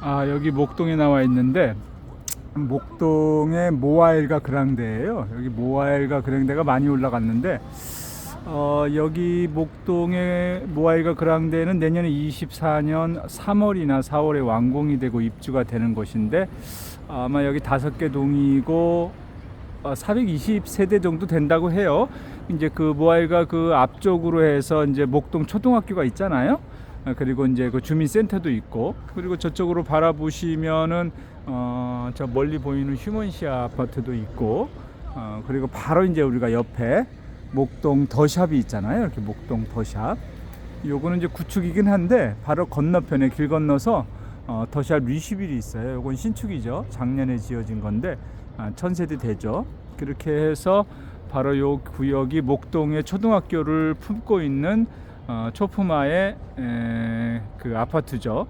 아 여기 목동에 나와 있는데 목동의 모아일가 그랑데예요. 여기 모아일가 그랑데가 많이 올라갔는데 어, 여기 목동의 모아일가 그랑데는 내년에 24년 3월이나 4월에 완공이 되고 입주가 되는 곳인데 아마 여기 다섯 개 동이고 어, 420세대 정도 된다고 해요. 이제 그 모아일가 그 앞쪽으로 해서 이제 목동 초등학교가 있잖아요. 어, 그리고 이제 그 주민센터도 있고 그리고 저쪽으로 바라보시면은 어, 저 멀리 보이는 휴먼시아 아파트도 있고 어, 그리고 바로 이제 우리가 옆에 목동 더샵이 있잖아요. 이렇게 목동 더샵. 요거는 이제 구축이긴 한데 바로 건너편에 길 건너서 어, 더샵 리시빌이 있어요. 요건 신축이죠. 작년에 지어진 건데 아, 천세대 되죠. 그렇게 해서 바로 요 구역이 목동의 초등학교를 품고 있는 어, 초품화의 에, 그 아파트죠.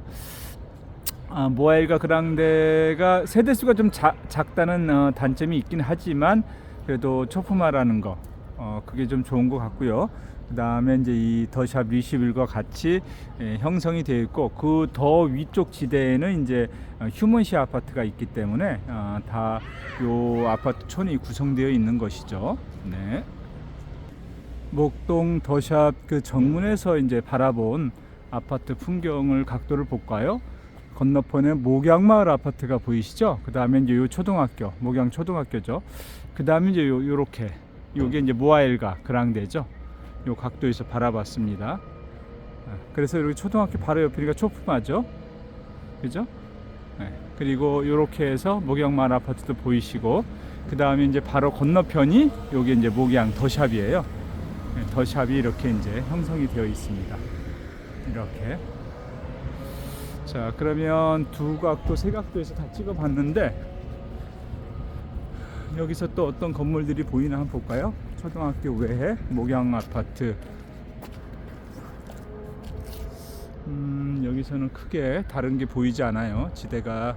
아, 모아일과 그랑데가 세대 수가 좀 자, 작다는 어, 단점이 있긴 하지만 그래도 초품화라는 거 어, 그게 좀 좋은 것 같고요. 그 다음에 이제 이 더샵 리시빌과 같이 예, 형성이 되어 있고 그 더 위쪽 지대에는 이제 어, 휴먼시 아파트가 있기 때문에 어, 다요 아파트 촌이 구성되어 있는 것이죠. 네. 목동 더샵 그 정문에서 이제 바라본 아파트 풍경을 각도를 볼까요? 건너편에 목양마을 아파트가 보이시죠? 그 다음에 이제 요 초등학교, 목양 초등학교죠. 그 다음에 이제 요, 요렇게, 요게 이제 모아일가 그랑데죠. 요 각도에서 바라봤습니다. 아, 그래서 여기 초등학교 바로 옆이니까 초품하죠. 그죠? 네. 그리고 요렇게 해서 목양마을 아파트도 보이시고, 그 다음에 이제 바로 건너편이 요게 이제 목양 더샵이에요. 네, 더샵이 이렇게 이제 형성이 되어 있습니다. 이렇게. 자, 그러면 두 각도, 세 각도에서 다 찍어 봤는데 여기서 또 어떤 건물들이 보이나 한번 볼까요? 초등학교 외에 목양 아파트. 음, 여기서는 크게 다른 게 보이지 않아요. 지대가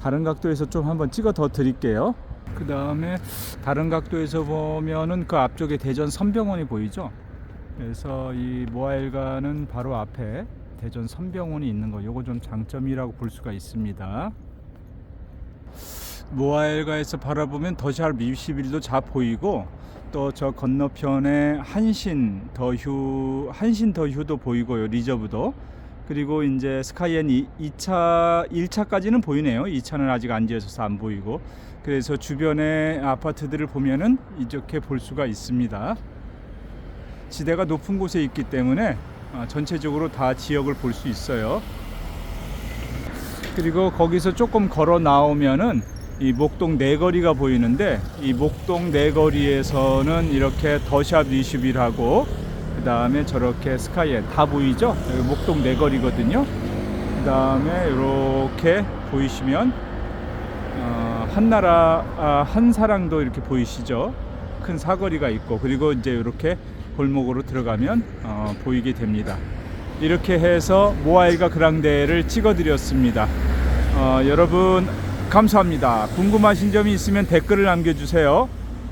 다른 각도에서 좀 한번 찍어 더 드릴게요. 그 다음에 다른 각도에서 보면은 그 앞쪽에 대전 선병원이 보이죠? 그래서 이 모아일가는 바로 앞에 대전 선병원이 있는 거 요거 좀 장점이라고 볼 수가 있습니다. 모아일가에서 바라보면 더샵 미시빌도 잘 보이고 또 저 건너편에 한신 더휴 한신 더휴도 보이고요 리저브도 그리고 이제 스카이엔 2차 1차까지는 보이네요. 2차는 아직 안 지어져서 안 보이고. 그래서 주변의 아파트들을 보면은 이렇게 볼 수가 있습니다. 지대가 높은 곳에 있기 때문에 아, 전체적으로 다 지역을 볼 수 있어요. 그리고 거기서 조금 걸어 나오면은 이 목동 내거리가 보이는데 이 목동 내거리에서는 이렇게 더샵 리슈빌하고 그 다음에 저렇게 스카이엔 다 보이죠? 여기 목동 내거리거든요. 그 다음에 이렇게 보이시면 어, 한나라 아, 한사랑도 이렇게 보이시죠? 큰 사거리가 있고 그리고 이제 이렇게 골목으로 들어가면 어, 보이게 됩니다. 이렇게 해서 모아일과 그랑데를 찍어드렸습니다. 어, 여러분 감사합니다. 궁금하신 점이 있으면 댓글을 남겨주세요.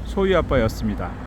소희 아빠였습니다.